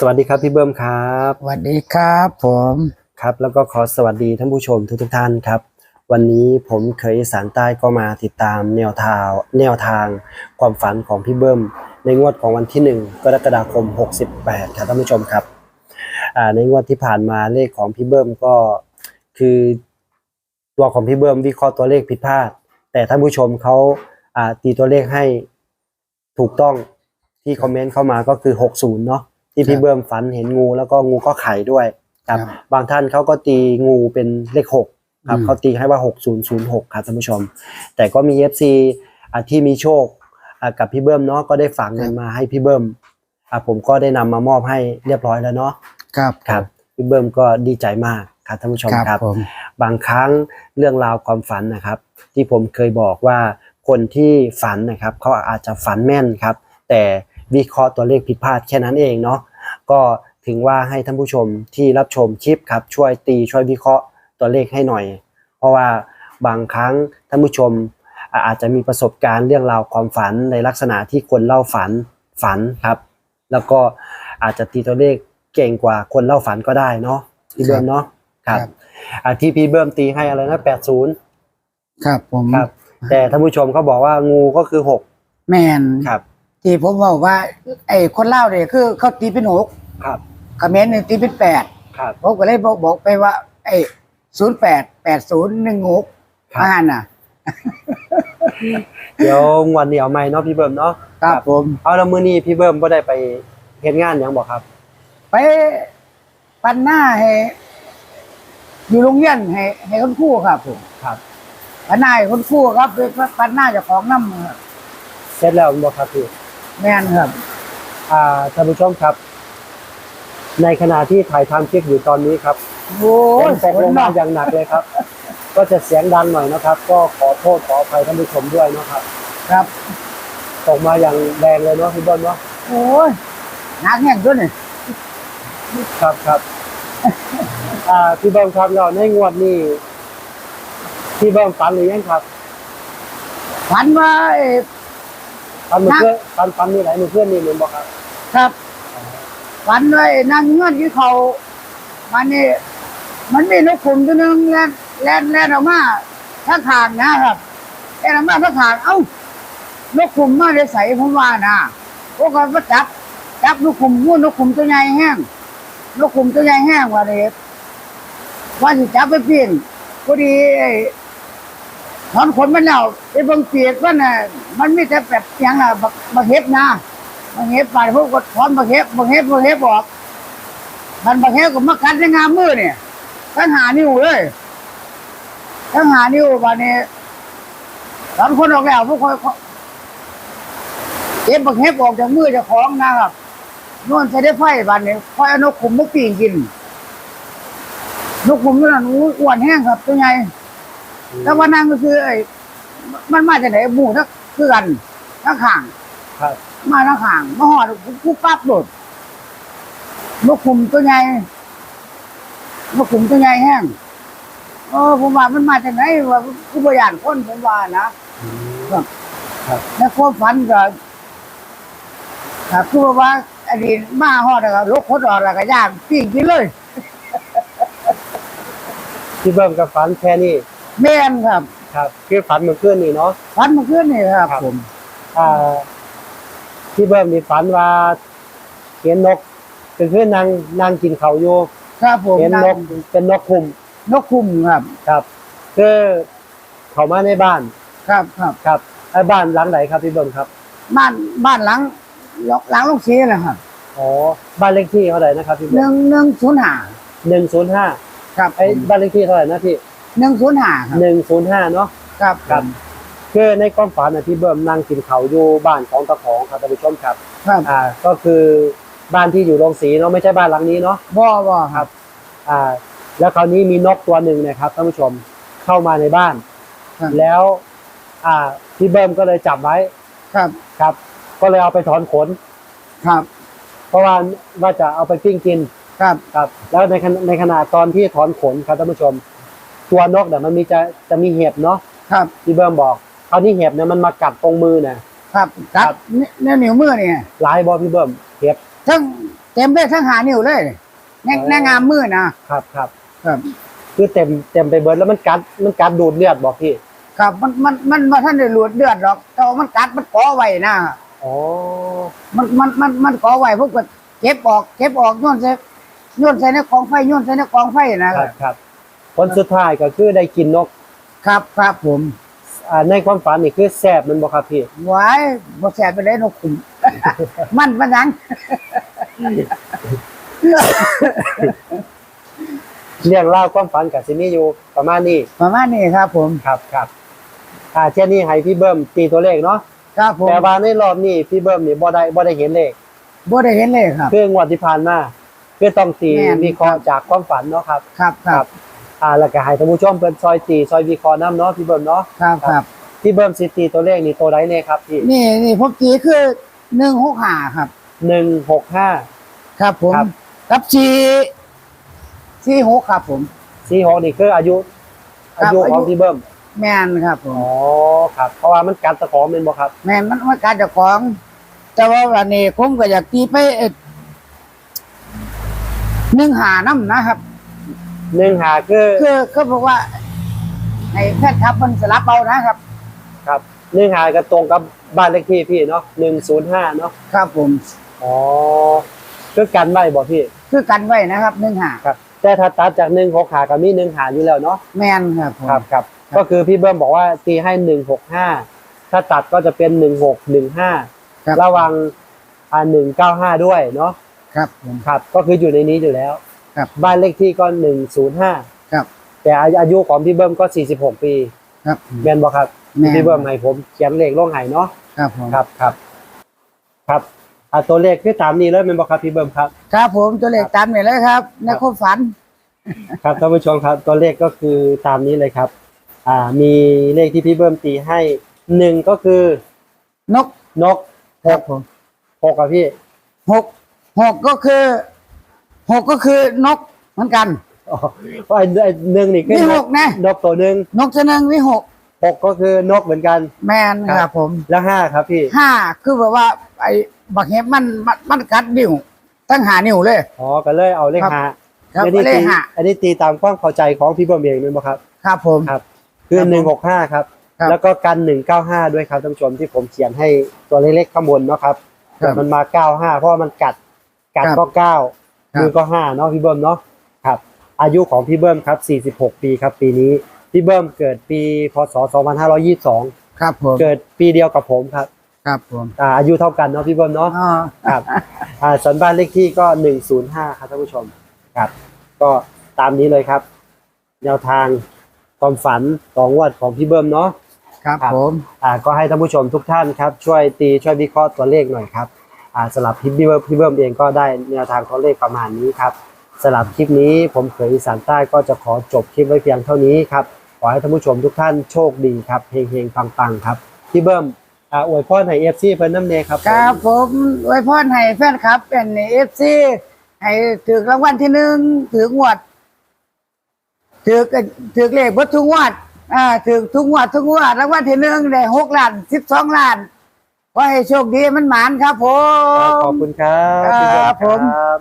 สวัสดีครับพี่เบิ้มครับสวัสดีครับผมครับ แล้วก็ขอสวัสดีท่านผู้ชมทุกทท่านครับ วันนี้ผมเคยอีสารใต้ก็มาติดตามแนวทางแนวทางความฝันของพี่เบิ้มในงวดของวันที่ 1 กรกฎาคม 68ครับท่านผู้ชมครับอ่าในงวดที่ผ่านมาเลขของพี่เบิ้มก็คือตัวของพี่เบิ้มวิเคราะห์ตัวเลขผิดพลาด แต่ท่านผู้ชมเขาอ่าตีตัวเลขให้ถูกต้องที่คอมเมนต์เข้ามาก็คือ 60เนาะ ที่พี่เบิ้มฝันเห็นงูแล้วก็งูก็ไข่ด้วยครับบางท่านเขาก็ตีงูเป็นเลขหกครับอืมเขาตีให้ว่า 6006 ครับท่านผู้ชม แต่ก็มี FC อะที่มีโชคอะกับพี่เบิ้มเนาะก็ได้ฝากเงินมาให้พี่เบิ้มอะผมก็ได้นำมามอบให้เรียบร้อยแล้วเนาะครับครับพี่เบิ้มก็ดีใจมากครับท่านผู้ชมครับครับผมบางครั้งเรื่องราวความฝันนะครับ ที่ผมเคยบอกว่าคนที่ฝันนะครับเขาอาจจะฝันแม่นครับ แต่วิเคราะห์ตัวเลขผิดพลาดแค่นั้นเองเนาะ ก็ถึงว่าให้ท่านผู้ชมที่รับชมคลิปครับช่วยตีช่วยวิเคราะห์ตัวเลขให้หน่อย เพราะว่าบางครั้งท่านผู้ชมอ่าอาจจะมีประสบการณ์เรื่องราวความฝันในลักษณะที่คนเล่าฝันฝันครับ แล้วก็อาจจะตีตัวเลขเก่งกว่าคนเล่าฝันก็ได้เนาะพี่เบิ้มเนาะครับอ่าที่พี่เบิ้มตีให้อะไรนะแปดศูนย์ครับผมครับ แต่ท่านผู้ชมเขาบอกว่างูก็คือหกแมนครับ ที่ผมบอกว่า ไอ้คนเล่าเนี่ยคือเขาตีเป็นหก ครับคอมเขมนต์เนี่ยตีเป็นแปดครับ ผมก็เลยบอกบอกไปว่า ไอ้ศูนย์แปดแปดศูนย์หนึ่งหกครับอ่านน่ะ เดี๋ยววันนี้เอาไหมเนาะพี่เบิ้มเนาะครับผม เอาแล้วมื้อนี้พี่เบิ้มบ่ได้ไปเฮ็ดงานหยังบ่ครับ ไปปันหน้าให้อยู่โรงเรียนให้ให้คนครู่ครับผมครับ ปันหน้าให้คนครู่ครับไปปันหน้าเจ้าของน้ำครับเสร็จแล้วบ่ครับพี่ แมนครับ อ่าท่านผู้ชมครับ ในขณะที่ถ่ายทำคลิปอยู่ตอนนี้ครับโอ้ฝยนตกลงมาอย่างหนักเลยครับ ก็จะเสียงดังหน่อยนะครับ ก็ขอโทษขออภัยท่านผู้ชมด้วยนะครับ ครับตกมาอย่างแรงเลยเนาะพี่เบิ้มเนาะโอ้ยหนักแห้งด้วยนี่ครับครับอ่าพี่เบิ้มครับเราในงวดนี้พี่เบิ้มฝันหรือยังครับฝันว่าไอ้ฝันเมื่อเพื่อนฝันฝันนี่ไหนเมื่อเพื่อนนี่เหมือนบอกครับ ครับ ฝันไอ้นางเงื่อนที่เขามันนี่มันมีนกขุมตัวนึงแล่นแล่นแล่นออกมาถ้าขางนะครับแล่นออกมาถ้าขางเอ้านกขุมมาได้ใส่ผมว่านะพวกเขาก็จับจับนกขุมงูนกขุมตัวใหญ่แห้งนกขุมตัวใหญ่แห้งว่าเลยว่าสิจับไปเปลี่ยนพอดีไอ้ถอนขนมันแล้วไอ้เบางเปียกมันน่ะมันมีแต่แบบอย่างน่ะบักบักเห็บนะ บางเห็บไปพวกก็ถอนบางเห็บบางเห็บบางเห็บออกมันบางเห็บก็มากัดในงามมือเนี่ยทั้งหานิ้วเลยทั้งหานิ้ววันนี้ถอนคนออกแล้วพวกคอยเก็บบางเห็บออกจากมือจากของนะครับนวลใช้ได้ไฟบันนี้คอยอนกขุมมาปีงกิน นกขุมนั้นอู้อ้วนแห้งครับตัวใหญ่แล้ววันนั้นก็คือไอ้มันมาจากไหนหมูทักคือกันทั้งข้าง ครับ มาทางห่างมาหอดกูปั๊บโดดนกขุมตัวใหญ่นกขุมตัวใหญ่แห้งเออผมว่ามันมาจากไหนว่ากูบริยานคนผมว่านะครับครับแล้วความฝันก็ถ้าคือว่าอดีตมาหอดแล้วก็ลกคดออกแล้วก็ย่างปิ้งกินเลยพี่เบิ้มกับฝันแค่นี้แม่นครับ ครับ คือฝันเมื่อคืนนี่เนาะฝันเมื่อคืนนี่ครับครับผม อ่า พี่เบิ้มมีฝันว่า เห็นนกเป็นเพื่อนนางนางกินเขาวอยู่ครับผมเห็นนกเป็นนกคุมนกคุมครับ ครับคือเขามาในบ้านครับครับ ครับไอ้บ้านหลังไหนครับพี่เบิ้มครับบ้านบ้านหลังหลังลูกชีนะครับอ๋อบ้านเลขที่เท่าไหร่นะครับพี่หเบิ้นึ่มงหนึ่งศูนย์ห้าหนึ่งศูนย์ห้าครับไอ้บ้านเลขที่เท่าไหร่นะพี่หนึ่งศูนย์ห้าครับหนึ่งศูนย์ห้าเนาะ ครับครับ คือในความฝันนะพี่เบิ้มนั่งกินเขาวอยู่บ้านของตะของครับท่านผู้ชมครับครับอ่าก็คือบ้านที่อยู่โรงสีเนาะไม่ใช่บ้านหลังนี้เนาะ บ่บ่ครับ อ่าแล้วคราวนี้มีนกตัวหนึ่งนะครับท่านผู้ชมเข้ามาในบ้าน ครับ แล้ว อ่าพี่เบิ้มก็เลยจับไว้ครับครับ ก็เลยเอาไปถอนขน ครับเพราะว่าว่าจะเอาไปปิ้งกินครับครับ แล้วในขณะในขณะตอนที่ถอนขนครับท่านผู้ชม ตัวนกเนี่ยมันมีจะจะมีเห็บเนาะครับพี่เบิ้มบอก คราวนี้เห็บเนี่ยมันมากัดตรงมือเนี่ย ครับกัดเนื้อนิ้วมือเนี่ยหลายบอพี่เบิ้มเห็บ ทั้งเต็มเลยทั้งหานิ้วเลยแน่อ๋อ แน่งามมือนะครับครับ ครับ คือเต็มเต็มไปเบิดแล้วมันกัดมันกัดดูดเลือดบอกพี่ครับมันมันมันมาท่านได้หลวดเดือดหรอกแต่ว่ามันกัดมันก่อไว้นะอ๋อมันมันมันมันก่อไว้พวกก็เก็บออกเก็บออกโย้อนใส่โย้อนใส่ในกองไฟโย้อนใส่ในกองไฟนะครับครับผลสุดท้ายก็คือได้กินนก ครับครับผม อ่าในความฝันนี่คือแซ่บมันบ่ครับพี่ไว้บ่แสบไปเลยนกขุม มันมันหยังเรื่องเล่าวความฝันกับซิมีอยู่ประมาณนี้ประมาณนี้ครับผมครับครับอ่าเช่นนี้ให้พี่เบิ้มตีตัวเลขเนาะครับผมแต่ว่าในรอบนี้พี่เบิ้มนี่บ่ได้บ่ได้เห็นเลขบ่ได้เห็นเลยครับ คืองวดที่ผ่านมาคือต้องตีแม่น วิเคราะห์จากความฝันเนาะครับ ครับครับ อ่าแล้วก็ให้ท่านผู้ชมเพิ่นซอยตีซอยวิเคราะห์นํเนาะพี่เบิ้มเนาะครับครับพี่เบิ้มสิตีตัวเลขนี่ตัวใดเนี่ยครับพี่นี่นี่ผมตีคือหนึ่งหกห้าครับ165ครับผมครับกับสี่สี่หกครับผม46นี่คืออายุ ครัอาบยุอายุของพี่เบิ้มแม่นครับผมอ๋อครับ เพราะว่ามันกัดตะขอแม่นบ่ครับ แม่นมันมันการเจะของ แต่ว่าวันนี้ผมก็อยากตีไปเอ็ดหนึ่งหาน้ำนะครับ หนึ่งหาคือคือเขาบอกว่าให้แพทย์ครับมันสลับเอานะครับ ครับหนึ่งหาก็ตรงกับบ้านเลขที่พี่เนาะ105เนาะครับผมอ๋อคือกันไว้บ่พี่ คือกันไว้นะครับหนึ่งหาครับ แต่ถ้าตัดจากหนึ่งหกหากับมีหนึ่งหาอยู่แล้วเนาะแม่นครับผมครับครับครับ ก็คือพี่เบิ้มบอกว่าตีให้หนึ่งหกห้าถ้าตัดก็จะเป็นหนึ่งหกหนึ่งห้าครับระวังอ่าหนึ่งเก้าห้าด้วยเนาะครับผมครับก็คืออยู่ในนี้อยู่แล้ว ครับ บ้านเลขที่ก็หนึ่งศูนย์ห้าครับ แต่อายุของพี่เบิ้มก็สี่สิบหกปีครับ แม่นบอกครับแม่น พี่เบิ้มให้ผมเขียนเลขลงให้เนาะครับผมครับครับ ครับอ่าตัวเลขคือตามนี้เลยแม่นบอกครับพี่เบิ้มครับ ครับผมตัวเลขตามนี่เลยครับ ในความฝัน ครับท่านผู้ชมครับตัวเลขก็คือตามนี้เลยครับ อ่า มีเลขที่พี่เบิ้มตีให้หนึ่งก็คือนกนกครับผมหกกับพี่หกหกก็คือ หกก็คือนกเหมือนกันอ๋อเพราะไอ้ไอ้หนึ่งนี่คืมีอหกนะ นกตัวหนึ่งนกชะนึงมีหกหกก็คือนกเหมือนกัน แมนครับ ครับผมแล้วห้าครับพี่ห้าคือแบบว่า ไอ้บักเห็บมันมันมันกัดนิ้วตั้งหานิ้วเลย อ๋อก็เลยเอาเลขครับ ห้าครับอันนี้เลตีขห้าอันนี้ตีตามความเข้าใจของพี่เบิ้มเองเป็นไหมครับ ครับผม ครับ คือครับหนึ่งหกห้าครับ ครับ แล้วก็กันหนึ่งเก้าห้าด้วยครับท่านผู้ชมที่ผมเขียนให้ตัวเล็กๆข้างบนเนาะครับ ครับแต่มันมาเก้าห้าเพราะว่ามันกัดกัดครับ ก็เก้าครับ มือก็ห้าเนาะพี่เบิ้มเนาะครับ อายุของพี่เบิ้มครับสี่สิบหกปีครับ ปีนี้พี่เบิ้มเกิดปีพศสองพันห้าร้อยี่สิบสองครับผมเกิดปีเดียวกับผมครับครับผมอ่าอายุเท่ากันเนาะพี่เบิ้มเนาะอ๋อครับอ่าส่วนบ้านเลขที่ก็หนึ่งศูนย์ห้าครับท่านผู้ชมครับ ก็ตามนี้เลยครับ แนวทางความฝันของวัดของพี่เบิ้มเนาะครับครับผมอ่าก็ให้ท่านผู้ชมทุกท่านครับ ช่วยตีช่วยวิเคราะห์ตัวเลขหน่อยครับอ่า สำหรับพี่เบิ้มพี่เบิ้มเองก็ได้แนวทางตัวเลขประมาณนี้ครับสำหรับคลิปนี้ผมเขยอีสานใต้ก็จะขอจบคลิปไว้เพียงเท่านี้ครับขอให้ท่านผู้ชมทุกท่านโชคดีครับเฮงเฮงปังปังๆครับพี่เบิ้มอ่าอวยพรให้เอฟซีเพิ่นน้ำเนยครับครับผมไว้พรให้แฟนครับเป็นเอฟซีให้ถือรางวัลที่หนึ่งถืองวดถือถือเลขเบดทุกงวดอ่าถือทุกงวดทุกงวดรางวัลที่หนึ่งได้หกล้านสิบสองล้าน ขอให้โชคดีมันหมานครับผครับมขอบคุณครับพี่เบิ้ครับผมครับ